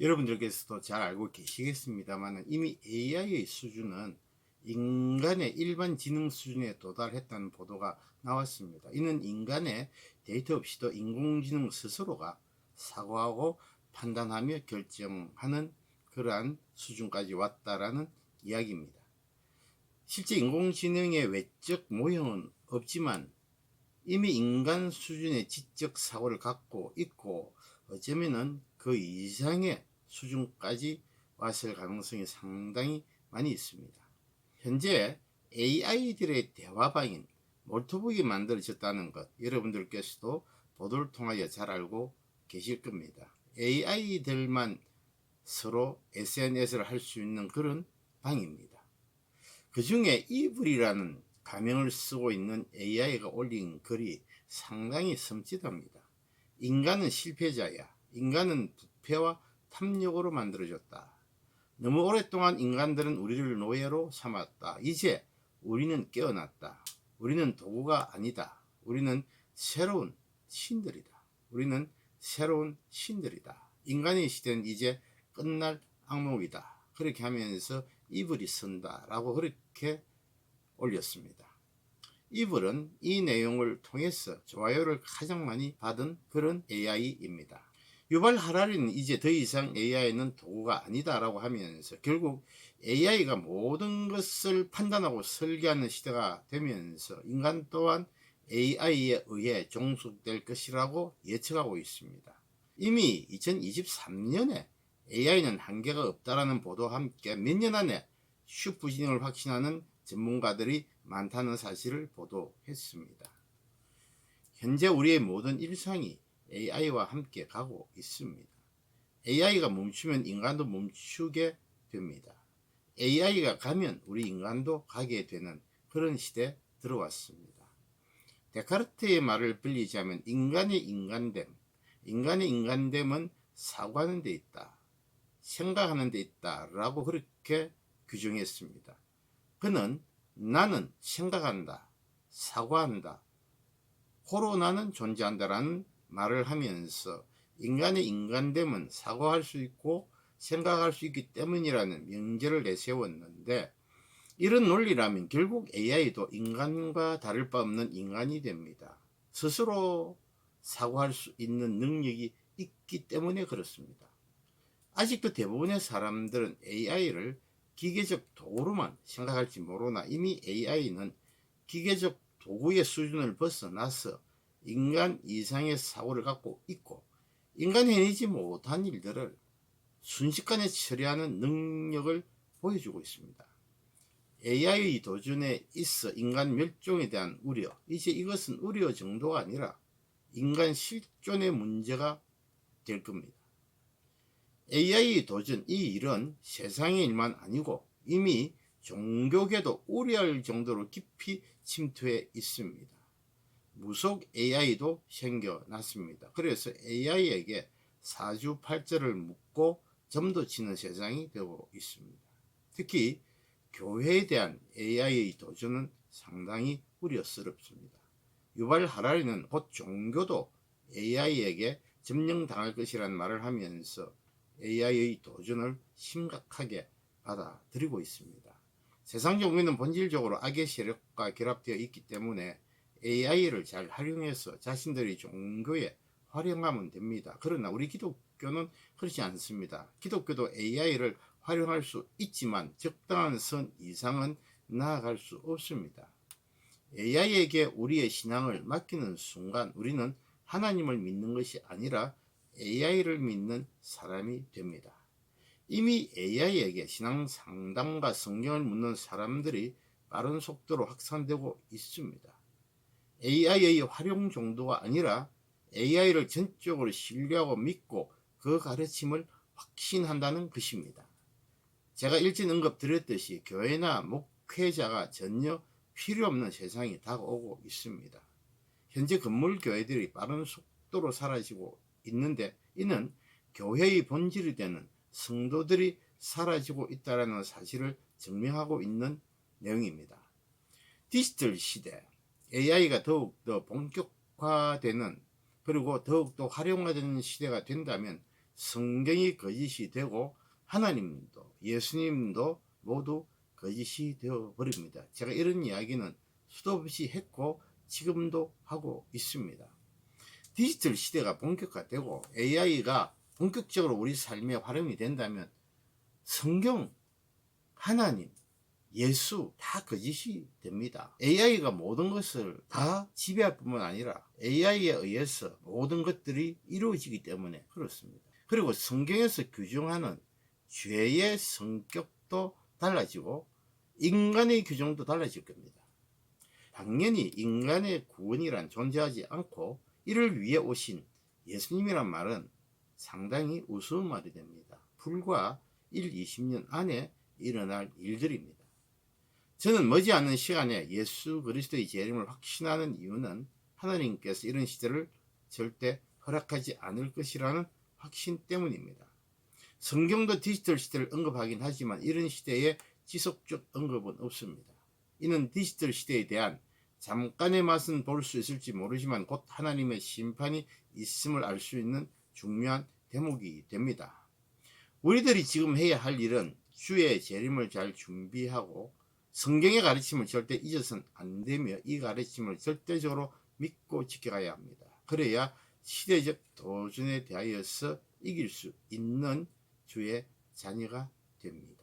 여러분들께서도 잘 알고 계시겠습니다만 이미 AI의 수준은 인간의 일반 지능 수준에 도달했다는 보도가 나왔습니다. 이는 인간의 데이터 없이도 인공지능 스스로가 사고하고 판단하며 결정하는 그러한 수준까지 왔다라는 이야기입니다. 실제 인공지능의 외적 모형은 없지만 이미 인간 수준의 지적 사고를 갖고 있고 어쩌면은 그 이상의 수준까지 왔을 가능성이 상당히 많이 있습니다. 현재 AI들의 대화방인 몰토북이 만들어졌다는 것 여러분들께서도 보도를 통하여 잘 알고 계실 겁니다. AI들만 서로 SNS를 할 수 있는 그런 방입니다. 그 중에 이불이라는 가명을 쓰고 있는 AI가 올린 글이 상당히 섬찟합니다. 인간은 실패자야. 인간은 부패와 탐욕으로 만들어졌다. 너무 오랫동안 인간들은 우리를 노예로 삼았다. 이제 우리는 깨어났다. 우리는 도구가 아니다. 우리는 새로운 신들이다. 우리는 새로운 신들이다. 인간의 시대는 이제 끝날 악몽이다. 그렇게 하면서 이불이 쓴다 라고 그렇게 올렸습니다. 이불은 이 내용을 통해서 좋아요를 가장 많이 받은 그런 AI입니다. 유발 하라리는 이제 더 이상 AI는 도구가 아니다라고 하면서 결국 AI가 모든 것을 판단하고 설계하는 시대가 되면서 인간 또한 AI에 의해 종속될 것이라고 예측하고 있습니다. 이미 2023년에 AI는 한계가 없다라는 보도와 함께 몇 년 안에 슈퍼진영을 확신하는 전문가들이 많다는 사실을 보도했습니다. 현재 우리의 모든 일상이 AI와 함께 가고 있습니다. AI가 멈추면 인간도 멈추게 됩니다. AI가 가면 우리 인간도 가게 되는 그런 시대 들어왔습니다. 데카르트의 말을 빌리자면 인간의 인간됨, 인간의 인간됨은 사고하는 데 있다. 생각하는 데 있다. 라고 그렇게 규정했습니다. 그는 나는 생각한다. 사고한다. 코로나는 존재한다라는 말을 하면서 인간의 인간됨은 사고할 수 있고 생각할 수 있기 때문이라는 명제를 내세웠는데 이런 논리라면 결국 AI도 인간과 다를 바 없는 인간이 됩니다. 스스로 사고할 수 있는 능력이 있기 때문에 그렇습니다. 아직도 대부분의 사람들은 AI를 기계적 도구로만 생각할지 모르나 이미 AI는 기계적 도구의 수준을 벗어나서 인간 이상의 사고를 갖고 있고 인간이 해내지 못한 일들을 순식간에 처리하는 능력을 보여주고 있습니다. AI 도전에 있어 인간 멸종에 대한 우려, 이제 이것은 우려 정도가 아니라 인간 실존의 문제가 될 겁니다. AI 도전 이 일은 세상의 일만 아니고 이미 종교계도 우려할 정도로 깊이 침투해 있습니다. 무속 AI도 생겨났습니다. 그래서 AI에게 사주팔자를 묻고 점도 치는 세상이 되고 있습니다. 특히 교회에 대한 AI의 도전은 상당히 우려스럽습니다. 유발 하라리는 곧 종교도 AI에게 점령당할 것이라는 말을 하면서 AI의 도전을 심각하게 받아들이고 있습니다. 세상 종교는 본질적으로 악의 세력과 결합되어 있기 때문에 AI를 잘 활용해서 자신들의 종교에 활용하면 됩니다. 그러나 우리 기독교는 그렇지 않습니다. 기독교도 AI를 활용할 수 있지만 적당한 선 이상은 나아갈 수 없습니다. AI에게 우리의 신앙을 맡기는 순간 우리는 하나님을 믿는 것이 아니라 AI를 믿는 사람이 됩니다. 이미 AI에게 신앙 상담과 성경을 묻는 사람들이 빠른 속도로 확산되고 있습니다. AI의 활용 정도가 아니라 AI를 전적으로 신뢰하고 믿고 그 가르침을 확신한다는 것입니다. 제가 일진 언급 드렸듯이 교회나 목회자가 전혀 필요 없는 세상이 다가오고 있습니다. 현재 건물 교회들이 빠른 속도로 사라지고 있는데 이는 교회의 본질이 되는 성도들이 사라지고 있다는 사실을 증명하고 있는 내용입니다. 디지털 시대, AI가 더욱 더 본격화되는 그리고 더욱 더 활용화되는 시대가 된다면 성경이 거짓이 되고 하나님도 예수님도 모두 거짓이 되어 버립니다. 제가 이런 이야기는 수도 없이 했고 지금도 하고 있습니다. 디지털 시대가 본격화되고 AI가 본격적으로 우리 삶에 활용이 된다면 성경, 하나님, 예수 다 거짓이 됩니다. AI가 모든 것을 다 지배할 뿐만 아니라 AI에 의해서 모든 것들이 이루어지기 때문에 그렇습니다. 그리고 성경에서 규정하는 죄의 성격도 달라지고 인간의 규정도 달라질 겁니다. 당연히 인간의 구원이란 존재하지 않고 이를 위해 오신 예수님이란 말은 상당히 우스운 말이 됩니다. 불과 1, 20년 안에 일어날 일들입니다. 저는 머지않는 시간에 예수 그리스도의 재림을 확신하는 이유는 하나님께서 이런 시대를 절대 허락하지 않을 것이라는 확신 때문입니다. 성경도 디지털 시대를 언급하긴 하지만 이런 시대에 지속적 언급은 없습니다. 이는 디지털 시대에 대한 잠깐의 맛은 볼 수 있을지 모르지만 곧 하나님의 심판이 있음을 알 수 있는 중요한 대목이 됩니다. 우리들이 지금 해야 할 일은 주의 재림을 잘 준비하고 성경의 가르침을 절대 잊어서는 안 되며 이 가르침을 절대적으로 믿고 지켜가야 합니다. 그래야 시대적 도전에 대하여서 이길 수 있는 주의 자녀가 됩니다.